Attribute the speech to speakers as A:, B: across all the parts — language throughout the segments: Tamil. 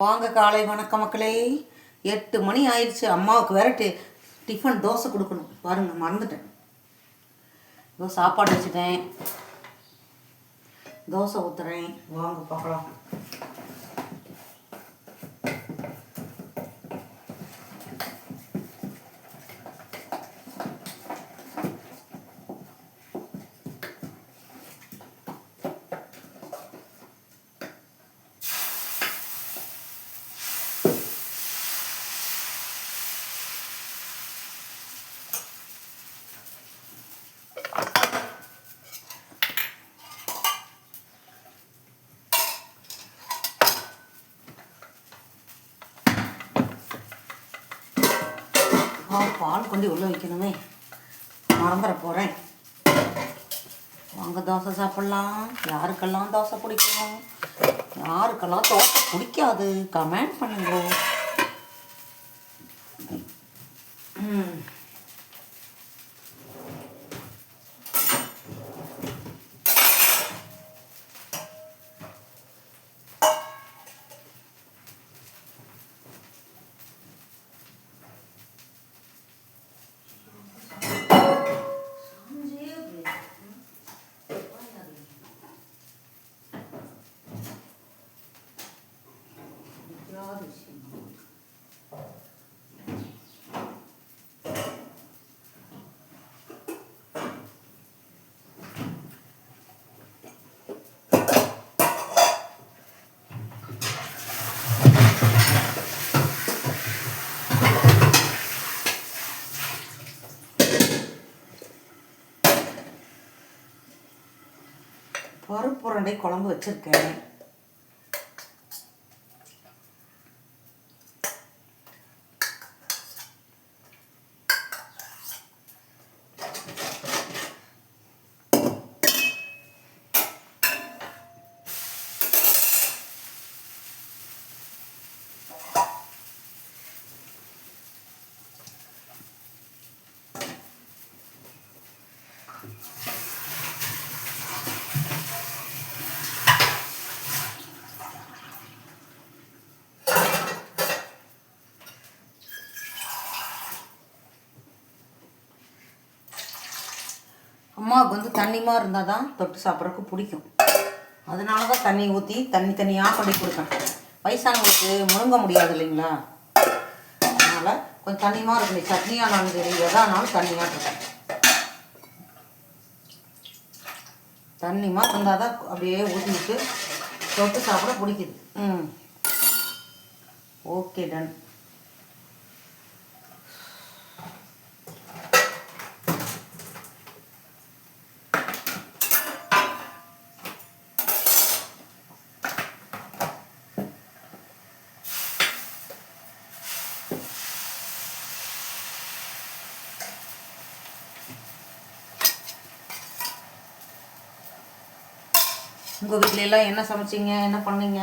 A: வாங்க காலை வணக்கம் மக்களே. எட்டு மணி ஆயிடுச்சு. அம்மாவுக்கு வேற டி டிஃபன் தோசை கொடுக்கணும். பாருங்க மறந்துட்டேன். இதோ சாப்பாடு வச்சுட்டேன். தோசை ஊற்றுறேன் வாங்க பார்க்கலாம். பால் கொண்டு உள்ளே வைக்கணுமே. மறந்துட போகிறேன் வாங்க தோசை சாப்பிட்லாம். யாருக்கெல்லாம் தோசை பிடிக்கும்? யாருக்கெல்லாம் தோசை பிடிக்காது? கமெண்ட் பண்ணுங்க. ம். பருப்புரண்டை குழம்பு வச்சுருக்கேன். அம்மாவுக்கு வந்து தண்ணிமா இருந்தால் தான் தொட்டு சாப்பிட்றதுக்கு பிடிக்கும். அதனால தான் தண்ணி ஊற்றி தண்ணி தண்ணியாக கொண்டு கொடுப்பேன். வயசானவங்களுக்கு முழுங்க முடியாது இல்லைங்களா? அதனால் கொஞ்சம் தண்ணிமா இருக்கணும். சட்னியானாலும் சரி எதானாலும் தண்ணியாக இருக்கும் தண்ணிமா இருந்தால் தான் அப்படியே ஊற்றிட்டு தொட்டு சாப்பிட பிடிக்குது. ம். Okay done. உங்கள் வீட்டிலலாம் என்ன சமைச்சீங்க? என்ன பண்ணீங்க?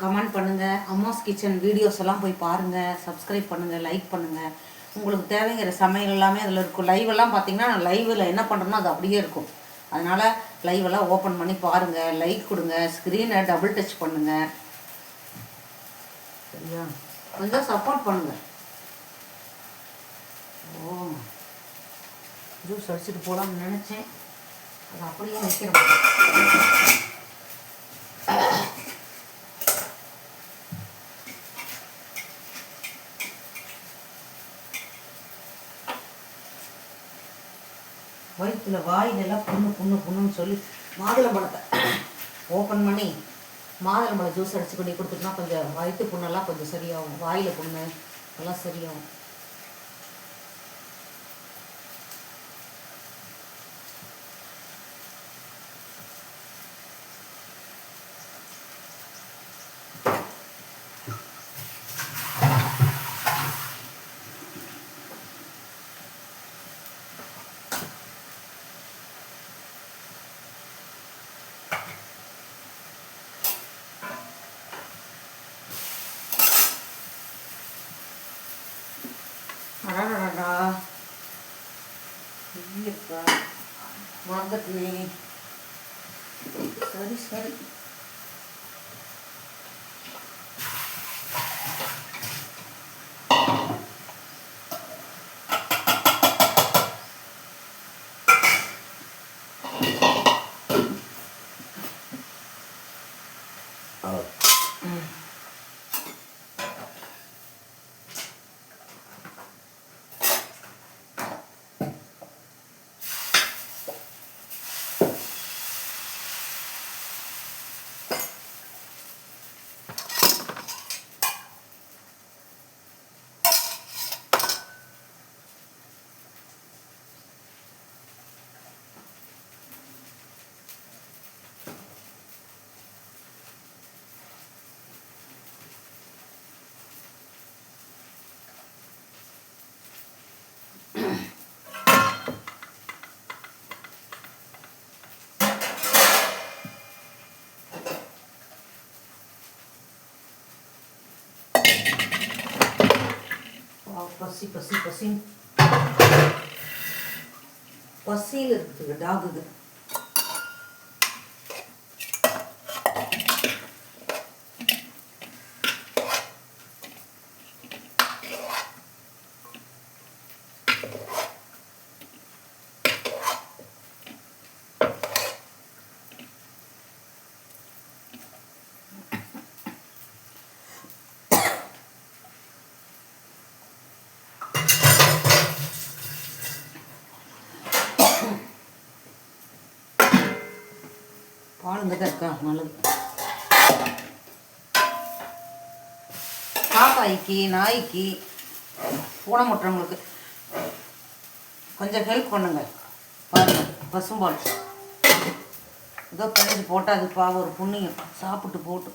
A: கமெண்ட் பண்ணுங்கள் அம்மாஸ் கிச்சன் வீடியோஸ் எல்லாம் போய் பாருங்கள் சப்ஸ்கிரைப் பண்ணுங்கள் லைக் பண்ணுங்கள் உங்களுக்கு தேவைங்கிற சமையல் எல்லாமே அதில் இருக்கும். லைவ் எல்லாம் பார்த்தீங்கன்னா நான் லைவில் என்ன பண்ணுறேனோ அது அப்படியே இருக்கும். அதனால் லைவ் எல்லாம் ஓப்பன் பண்ணி பாருங்கள் லைக் கொடுங்க. ஸ்க்ரீனை டபுள் டச் பண்ணுங்கள் சரியா கொஞ்சம் சப்போர்ட் பண்ணுங்கள் ஓ. ஜூஸ் அடிச்சுட்டு போகலாம்னு நினச்சேன். அது அப்படியே நிற்கிறோம் வயிற்றுல வாயிலெல்லாம் புண்ணு புண்ணு புண்ணுன்னு சொல்லி மாதுளம்பழத்தை ஓப்பன் பண்ணி மாதுளம்பழம் ஜூஸ் அடிச்சு கொண்டு கொடுத்துட்டோம்னா கொஞ்சம் வயிற்று புண்ணெல்லாம் கொஞ்சம் சரியாகும் வாயில் புண்ணு எல்லாம் சரியாகும். மறந்துட்டேனே சரி சரி பசி பசி பசி பசியில் இருக்குது டாகுது பால் இங்கே தான் இருக்கா? நல்லது. பாப்பாய்க்கு நாய்க்கு பூனை முட்டுறவங்களுக்கு கொஞ்சம் ஹெல்ப் பண்ணுங்க. பாருங்கள் பசும்பால். ஏதோ பிணைஞ்சு போட்டால் அது பாவம் ஒரு புண்ணியம். சாப்பிட்டு போட்டு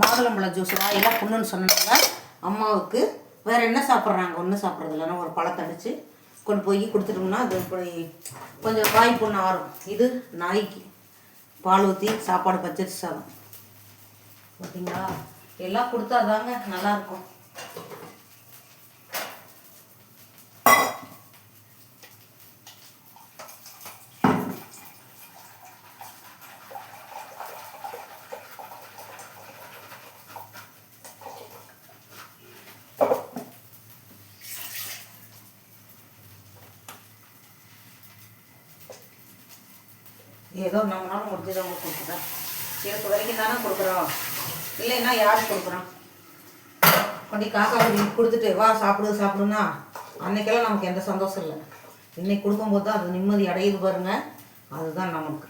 A: மாதுளம்பழம் ஜூஸ் வாயெல்லாம் புண்ணுன்னு சொன்னாங்க அம்மாவுக்கு வேறு என்ன சாப்பிட்றாங்க? ஒன்றும் சாப்பிட்றது இல்லைன்னா ஒரு பழத்தை அடித்து கொண்டு போய் கொடுத்துட்டோம்னா அது கொஞ்சம் வாய் புண்ணு ஆறும் இது நாய்க்கு பால் ஊற்றி சாப்பாடு பச்சரிசி சாதம். ஓகேங்களா? எல்லாம் கொடுத்தாதாங்க நல்லாயிருக்கும் ஏதோ நம்மளால முடிஞ்சதை அவங்க கொடுக்குறேன் எனக்கு வரைக்கும் தானே கொடுக்குறோம். இல்லைன்னா யாருக்கு கொடுக்குறோம் கொண்டி காக்கா கொடுத்துட்டு வா சாப்பிடு சாப்பிடுன்னா. அன்னைக்கெல்லாம் நமக்கு எந்த சந்தோஷம் இல்லை. இன்னைக்கு கொடுக்கும்போது தான் அது நிம்மதி அடையுது பாருங்க. அதுதான் நமக்கு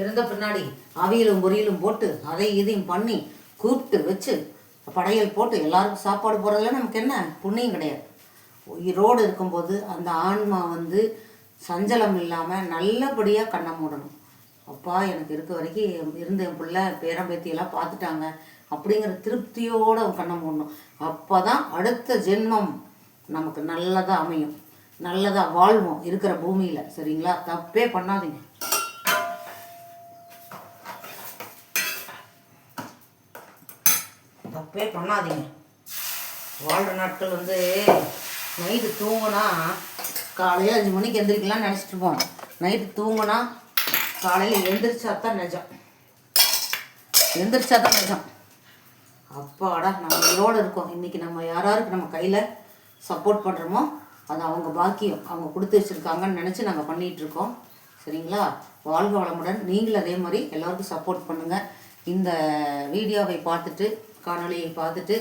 A: இருந்த பின்னாடி அவியலும் பொரியலும் போட்டு அதை இதையும் பண்ணி கூப்பிட்டு வச்சு படையல் போட்டு எல்லாருக்கும் சாப்பாடு போடுறதுல நமக்கு என்ன? புண்ணியம் கிடையாது. உயிரோடு இருக்கும்போது அந்த ஆன்மா வந்து சஞ்சலம் இல்லாமல் நல்லபடியாக கண்ணை மூடணும். அப்பா எனக்கு இருக்க வரைக்கும் இருந்த என் பிள்ளை பேரம்பேத்தியெல்லாம் பார்த்துட்டாங்க. அப்படிங்கிற திருப்தியோடு அவன் கண்ணை மூடணும். அப்போ தான் அடுத்த ஜென்மம் நமக்கு நல்லதாக அமையும். நல்லதாக வாழ்வோம் இருக்கிற பூமியில். சரிங்களா? தப்பே பண்ணாதீங்க. தப்பே பண்ணாதீங்க. வாழ்கிற நாட்கள் வந்து நைட்டு தூங்கினா காலையில் அஞ்சு மணிக்கு எந்திரிக்கலாம்னு நினச்சிட்டு இருப்போம். நைட்டு தூங்கினா காலையில் எந்திரிச்சா தான் நிஜம். எந்திரிச்சா தான் நிஜம். அப்பாடா நம்ம உயிரோடு இருக்கோம். இன்றைக்கி நம்ம யாராருக்கு நம்ம கையில் சப்போர்ட் பண்ணுறோமோ அது அவங்க பாக்கியம். அவங்க கொடுத்து வச்சுருக்காங்கன்னு நினச்சி நாங்கள் பண்ணிகிட்ருக்கோம் சரிங்களா? வாழ்க வளமுடன். நீங்களும் அதே மாதிரி எல்லாருக்கும் சப்போர்ட் பண்ணுங்கள் இந்த வீடியோவை பார்த்துட்டு காணொலியை பார்த்துட்டு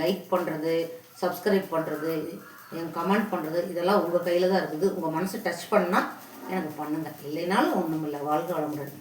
A: லைக் பண்ணுறது சப்ஸ்கிரைப் பண்ணுறது என் கமெண்ட் பண்ணுறது இதெல்லாம் உங்கள் கையில் தான் இருக்குது. உங்கள் மனசு டச் பண்ணால் எனக்கு பண்ணுங்கள் இல்லைனாலும் ஒன்றும் இல்லை வாழ்க வளமுடன்.